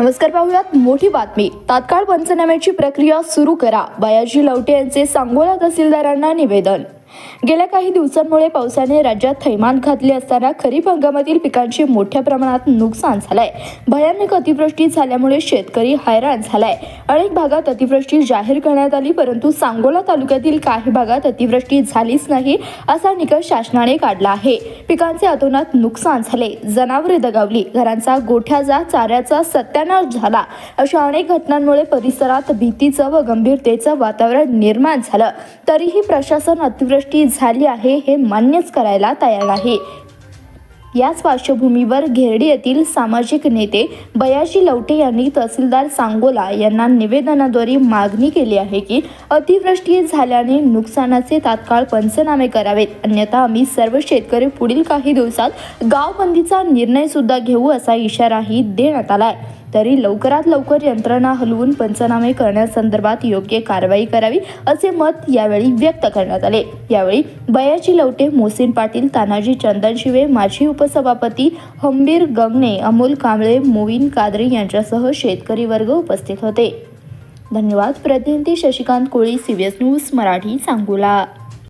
नमस्कार पाहूयात. मोठी बातमी. तात्काळ पंचनाम्याची प्रक्रिया सुरू करा. बयाजी लवटे यांचे सांगोला तहसीलदारांना निवेदन. गेल्या काही दिवसांमुळे पावसाने राज्यात थैमान घातले असताना खरीप हंगामातील पिकांचे मोठ्या प्रमाणात नुकसान झालंय. भयानक अतिवृष्टी झाल्यामुळे शेतकरी हैराण झालाय. अनेक भागात अतिवृष्टी जाहीर करण्यात आली परंतु सांगोला तालुक्यातील काही भागात अतिवृष्टी झालीच नाही असा निकष शासनाने काढला आहे. पिकांचे अतोनात नुकसान झाले. जनावरे दगावली. घरांचा गोठ्याचा चाऱ्याचा सत्यानाश झाला. अशा अनेक घटनांमुळे परिसरात भीतीचं व गंभीरतेचं वातावरण निर्माण झालं. तरीही प्रशासन अतिवृष्टी झाली आहे हे मान्यच करायला तयार आहे. याच पार्श्वभूमीवर घेरडी येथील सामाजिक नेते बयाजी लवटे यांनी तहसीलदार सांगोला यांना निवेदनाद्वारे मागणी केली आहे की अतिवृष्टी झाल्याने नुकसानाचे तात्काळ पंचनामे करावेत. अन्यथा आम्ही सर्व शेतकरी पुढील काही दिवसात गावबंदीचा निर्णय सुद्धा घेऊ असा इशाराही देण्यात आला आहे तरी लवकरात लवकर यंत्रणा हलवून पंचनामे करण्यासंदर्भात योग्य कारवाई करावी असे मत यावेळी व्यक्त करण्यात आले. यावेळी बयाची लवटे मोसीन पाटील तानाजी चंदनशिवे माजी उपसभापती हंबीर गंगणे अमोल कांबळे मोविन कादरी यांच्यासह शेतकरी वर्ग उपस्थित होते. धन्यवाद. प्रतिनिधी शशिकांत कोळी सीबीएस न्यूज मराठी सांगोला.